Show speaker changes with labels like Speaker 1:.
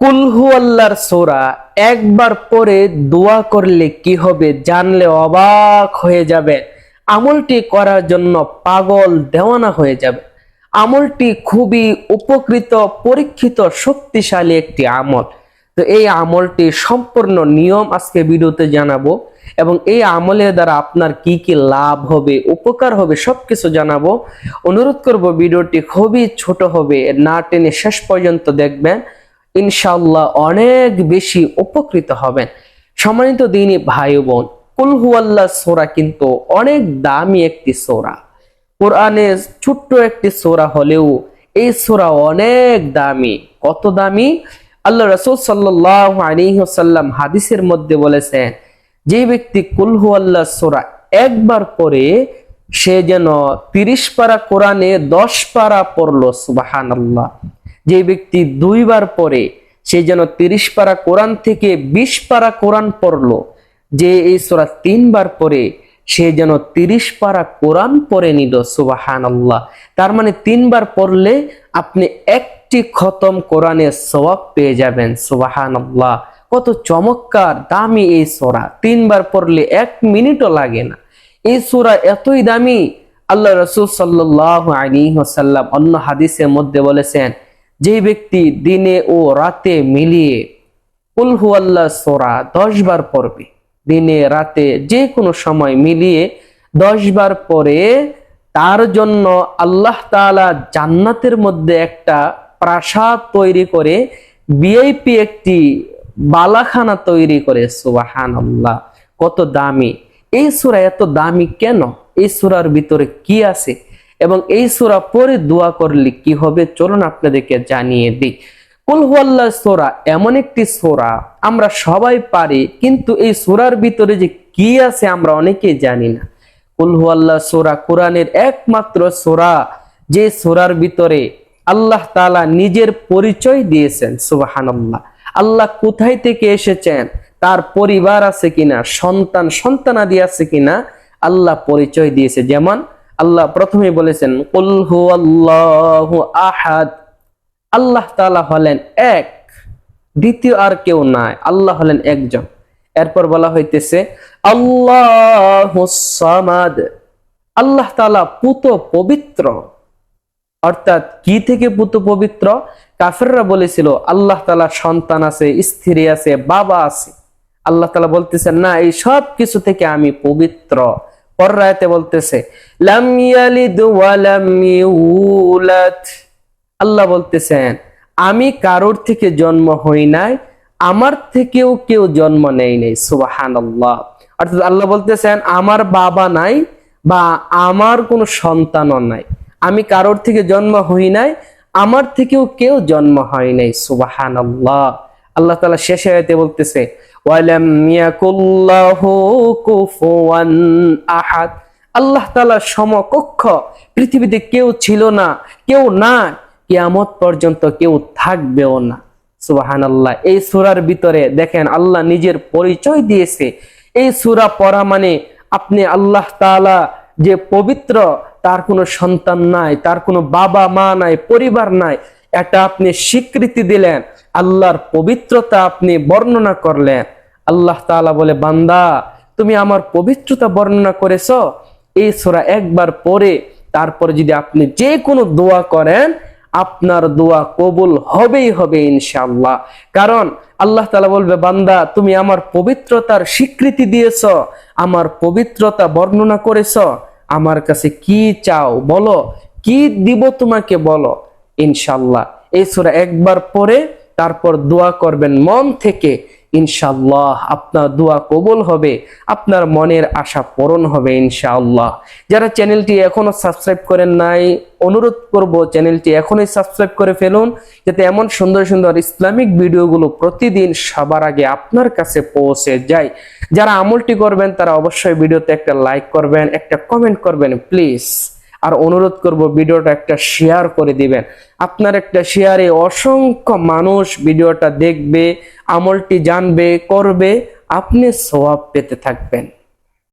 Speaker 1: কুলহু আল্লাহর সোরা, একবার পরে দোয়া করলে কি হবে জানলে অবাক হয়ে যাবে। আমলটি করার জন্য পাগল, দেওয়ানা হয়ে যাবে। আমলটি খুবই উপকৃত, পরীক্ষিত, শক্তিশালী একটি আমল। তো এই আমলটি সম্পূর্ণ নিয়ম আজকে ভিডিওতে জানাব এবং এই আমলের দ্বারা আপনার কি কি লাভ হবে, উপকার হবে সবকিছু জানাব। অনুরোধ করব ভিডিওটি খুবই ছোট হবে, না টেনে শেষ পর্যন্ত দেখবেন। ইনশাল্লাহ অনেক বেশি উপকৃত হবেন। সম্মানিত দিনই ভাই বোন কুলহু আল্লাহ সোরা কিন্তু অনেক দামি একটি সোরা। কোরআনে ছোট্ট একটি সোরা হলেও এই সোরা অনেক দামি। কত দামি? আল্লাহ রসুল আলিহাল্লাম হাদিসের মধ্যে বলেছেন, যে ব্যক্তি কুলহু আল্লাহ সোরা একবার পরে সে যেন তিরিশ পারা কোরআনে দশ পারা পড়ল সুবাহান আল্লাহ যে ব্যক্তি দুইবার পরে সে যেন তিরিশ পারা কোরআন থেকে বিশ পারা কোরআন পড়ল। যে এই সোরা তিনবার পরে সে যেন তিরিশ পারা কোরআন পরে নিল সুবাহান আল্লাহ তার মানে তিনবার পড়লে আপনি একটি খতম কোরআনের সওয়াব পেয়ে যাবেন সুবাহান আল্লাহ কত চমৎকার, দামি এই সোরা। তিনবার পড়লে এক মিনিটও লাগে না। এই সোরা এতই দামি, আল্লাহ রসুল সাল্লাহ আলী ওসাল্লাম অন্য হাদিসের মধ্যে বলেছেন যে ব্যক্তি দিনে ও রাতে মিলিয়ে কুলহু আল্লাহ সোরা দশ বার পড়বে, দিনে রাতে যে কোনো সময় মিলিয়ে দশ বার পরে তার জন্য আল্লাহ তাআলা জান্নাতের মধ্যে একটা প্রাসাদ তৈরি করে বিআইপি একটি বালাখানা তৈরি করে সুবাহান আল্লাহ কত দামি। এই সুরা এত দামি কেন? এই সুরার ভিতরে কি আছে? এবং এই সুরা পরে দোয়া করলে কি হবে? চলুন আপনাদেরকে জানিয়ে দিই। কুলহুয়াল্লাহ সোরা এমন একটি সোরা আমরা সবাই পারি, কিন্তু এই সোরার ভিতরে যে কি আছে আমরা অনেকেই জানি না। কুলহুয়াল্লাহ সোরা কোরআনের একমাত্র সোরা, যে সোরার ভিতরে আল্লাহ তালা নিজের পরিচয় দিয়েছেন, সুবাহানাল্লাহ। আল্লাহ কোথায় থেকে এসেছেন? তার পরিবার আছে কিনা? সন্তান, সন্তানাদি আছে কিনা? আল্লাহ পরিচয় দিয়েছে। যেমন আল্লাহ প্রথমে বলেছেন আহাদ। আল্লাহ তালা হলেন এক, দ্বিতীয় আর কেউ নাই, আল্লাহ হলেন একজন। এরপর বলা হইতেছে, আল্লাহ সামাদ। আল্লাহ তালা পুত পবিত্র। অর্থাৎ কি থেকে পুত পবিত্র? কাফেররা বলেছিল, আল্লাহ তালা সন্তান আছে, স্ত্রী আছে, বাবা আছে। আল্লাহ তালা বলতেছেন, না, এই সব কিছু থেকে আমি পবিত্র। পর্যায়তে বলতেছে, লাম ইয়ালিদ ওয়া লাম ইউলাদ। আল্লাহ বলতেছেন, আমি কারোর থেকে জন্ম হই নাই, আমার থেকেও কেউ জন্ম নেই নাই। সুবাহান আল্লাহ অর্থাৎ আল্লাহ বলতেছেন, আমার বাবা নাই বা আমার কোনো সন্তানও নাই। আমি কারোর থেকে জন্ম হই নাই, আমার থেকেও কেউ জন্ম হয় নাই। সুবাহান আল্লাহ আল্লাহ তালা শেষে বলতেছে ওয়ালাম ইয়াকুল্লাহু কুফুয়ান আহাদ। আল্লাহ তালা সমকক্ষ, পৃথিবীতে কেউ ছিল না, কেউ না কিয়ামত পর্যন্ত কেউ থাকবেও না। সুবাহান আল্লাহ এই সুরার ভিতরে দেখেন আল্লাহ নিজের পরিচয় দিয়েছে। এই সুরা পড়া মানে আপনি আল্লাহ তাআলা যে পবিত্র, তার কোনো সন্তান নাই, তার কোনো বাবা মা নাই, পরিবার নাই, এটা আপনি স্বীকৃতি দিলেন। আল্লাহর পবিত্রতা আপনি বর্ণনা করলেন। আল্লাহ তাআলা বলে, বান্দা, তুমি আমার পবিত্রতা বর্ণনা করেছ, এই সুরা একবার পরে তারপরে যদি আপনি যে কোনো দোয়া করেন, আপনার দোয়া কবুল হবেই হবে ইনশাল্লাহ কারণ আল্লাহ তালা বলবে, বান্দা, তুমি আমার পবিত্রতার স্বীকৃতি দিয়েছ, আমার পবিত্রতা বর্ণনা করেছ, আমার কাছে কি চাও বলো, কি দিব তোমাকে বলো ইনশাল্লাহ এই সুরা একবার পরে তারপর দোয়া করবেন মন থেকে ইনশাল্লাহ আপনার দোয়া কবুল হবে, আপনার মনের আশা পূরণ হবে ইনশাআল্লাহ। যারা চ্যানেলটি এখনও সাবস্ক্রাইব করেন নাই, অনুরোধ করব চ্যানেলটি এখনই সাবস্ক্রাইব করে ফেলুন, যাতে এমন সুন্দর সুন্দর ইসলামিক ভিডিওগুলো প্রতিদিন সবার আগে আপনার কাছে পৌঁছে যায়। যারা আমলটি করবেন, তারা অবশ্যই ভিডিওতে একটা লাইক করবেন, একটা কমেন্ট করবেন, প্লিজ। আর অনুরোধ করব ভিডিওটা একটা শেয়ার করে দিবেন। আপনার একটা শেয়ারে অসংখ্য মানুষ ভিডিওটা দেখবে, আমলটি জানবে, করবে, আপনি সওয়াব পেতে থাকবেন।